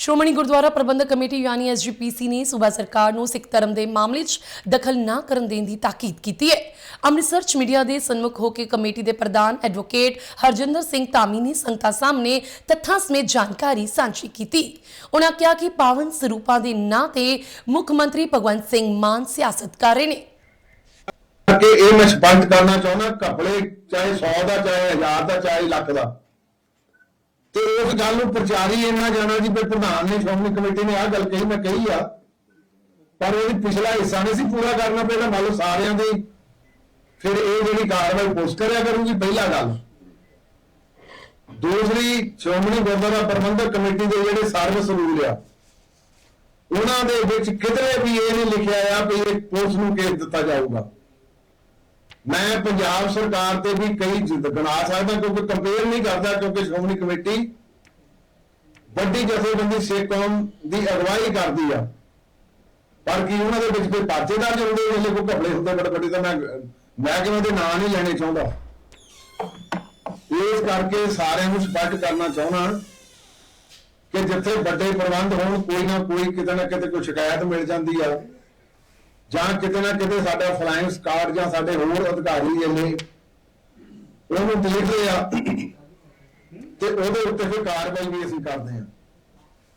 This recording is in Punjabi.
ਸ਼੍ਰੋਮਣੀ ਗੁਰਦੁਆਰਾ ਪ੍ਰਬੰਧਕ ਕਮੇਟੀ ਯਾਨੀ ਐਸਜੀਪੀਸੀ ਨੇ ਸੂਬਾ ਸਰਕਾਰ ਨੂੰ ਸਿੱਖ ਧਰਮ ਦੇ ਮਾਮਲੇ 'ਚ ਦਖਲ ਨਾ ਕਰਨ ਦੇਣ ਦੀ ਤਾਕੀਦ ਕੀਤੀ ਹੈ। ਅੰਮ੍ਰਿਤਸਰ 'ਚ ਮੀਡੀਆ ਦੇ ਸਨਮੁਖ ਹੋ ਕੇ ਕਮੇਟੀ ਦੇ ਪ੍ਰਧਾਨ ਐਡਵੋਕੇਟ ਹਰਜਿੰਦਰ ਸਿੰਘ ਧਾਮੀ ਨੇ ਸੰਗਤਾਂ ਸਾਹਮਣੇ ਤੱਥਾਂ ਸਮੇਤ ਜਾਣਕਾਰੀ ਸਾਂਝੀ ਕੀਤੀ। ਉਹਨਾਂ ਕਿਹਾ ਕਿ ਪਾਵਨ ਸਰੂਪਾਂ ਦੇ ਨਾਂ ਤੇ ਮੁੱਖ ਮੰਤਰੀ ਭਗਵੰਤ ਸਿੰਘ ਮਾਨ ਸਿਆਸਤ ਕਰ ਰਹੇ ਨੇ। ਕਿ ਇਹ ਮੈਂ ਸਪਸ਼ਟ ਕਰਨਾ ਚਾਹੁੰਦਾ, ਘਪਲੇ ਚਾਹੇ 100 ਦਾ, ਚਾਹੇ 1000 ਦਾ, ਚਾਹੇ ਲੱਖ ਦਾ। ਤੇ ਉਸ ਗੱਲ ਨੂੰ ਪ੍ਰਚਾਰੀ ਇੰਨਾ ਜਾਣਾ ਜੀ ਵੀ ਪ੍ਰਧਾਨ ਨੇ, ਸ਼੍ਰੋਮਣੀ ਕਮੇਟੀ ਨੇ ਆਹ ਗੱਲ ਕਹੀ, ਮੈਂ ਕਹੀ ਆ। ਪਰ ਉਹਦੀ ਪਿਛਲਾ ਹਿੱਸਾ ਨਹੀਂ ਸੀ ਪੂਰਾ ਕਰਨਾ, ਪਹਿਲਾਂ ਮੰਨ ਲਓ ਸਾਰਿਆਂ ਦੀ ਫਿਰ ਇਹ ਜਿਹੜੀ ਕਾਰਵਾਈ ਪੁਲਿਸ ਕਰਿਆ ਕਰੂਗੀ, ਪਹਿਲਾ ਗੱਲ। ਦੂਸਰੀ, ਸ਼੍ਰੋਮਣੀ ਗੁਰਦੁਆਰਾ ਪ੍ਰਬੰਧਕ ਕਮੇਟੀ ਦੇ ਜਿਹੜੇ ਸਰਵਿਸ ਰੂਲ ਆ, ਉਹਨਾਂ ਦੇ ਵਿੱਚ ਕਿਤੇ ਵੀ ਇਹ ਨਹੀਂ ਲਿਖਿਆ ਆ ਵੀ ਇਹ ਪੁਲਿਸ ਨੂੰ ਕੇਸ ਦਿੱਤਾ ਜਾਊਗਾ। ਮੈਂ ਪੰਜਾਬ ਸਰਕਾਰ ਤੇ ਵੀ ਕਈ ਗਣਾ ਸਕਦਾ ਕਿਉਂਕਿ ਕੰਪੇਅਰ ਨਹੀਂ ਕਰਦਾ ਕਿਉਂਕਿ ਸ਼੍ਰੋਮਣੀ ਕਮੇਟੀ ਵੱਡੀ ਜਥੇਬੰਦੀ ਸਿੱਖ ਕੌਮ ਦੀ ਅਗਵਾਈ ਕਰਦੀ ਆ। ਪਰ ਕੀ ਉਹਨਾਂ ਦੇ ਵਿੱਚ ਕੋਈ ਪਰਚੇ ਦਰਜ ਹੁੰਦੇ ਵੇਲੇ ਘਪਲੇ ਹੁੰਦੇ ਬੜੇ ਵੱਡੇ ਤਾਂ ਮੈਂ ਮੈਂ ਕਿਵੇਂ ਦੇ ਨਾਂ ਨਹੀਂ ਲੈਣੇ ਚਾਹੁੰਦਾ। ਇਸ ਕਰਕੇ ਸਾਰਿਆਂ ਨੂੰ ਸਪਸ਼ਟ ਕਰਨਾ ਚਾਹੁੰਦਾ ਕਿ ਜਿੱਥੇ ਵੱਡੇ ਪ੍ਰਬੰਧ ਹੋਣ, ਕੋਈ ਨਾ ਕੋਈ ਕਿਤੇ ਨਾ ਕਿਤੇ ਕੋਈ ਸ਼ਿਕਾਇਤ ਮਿਲ ਜਾਂਦੀ ਆ। ਜਾਂ ਕਿਤੇ ਨਾ ਕਿਤੇ ਸਾਡਾ ਫਲਾਇੰਸ ਸਕਾਡ ਜਾਂ ਸਾਡੇ ਹੋਰ ਅਧਿਕਾਰੀ ਇਹਨੇ ਉਹਨੂੰ ਦੇਖਦੇ ਆ ਤੇ ਉਹਦੇ ਉੱਤੇ ਫਿਰ ਕਾਰਵਾਈ ਵੀ ਅਸੀਂ ਕਰਦੇ ਹਾਂ।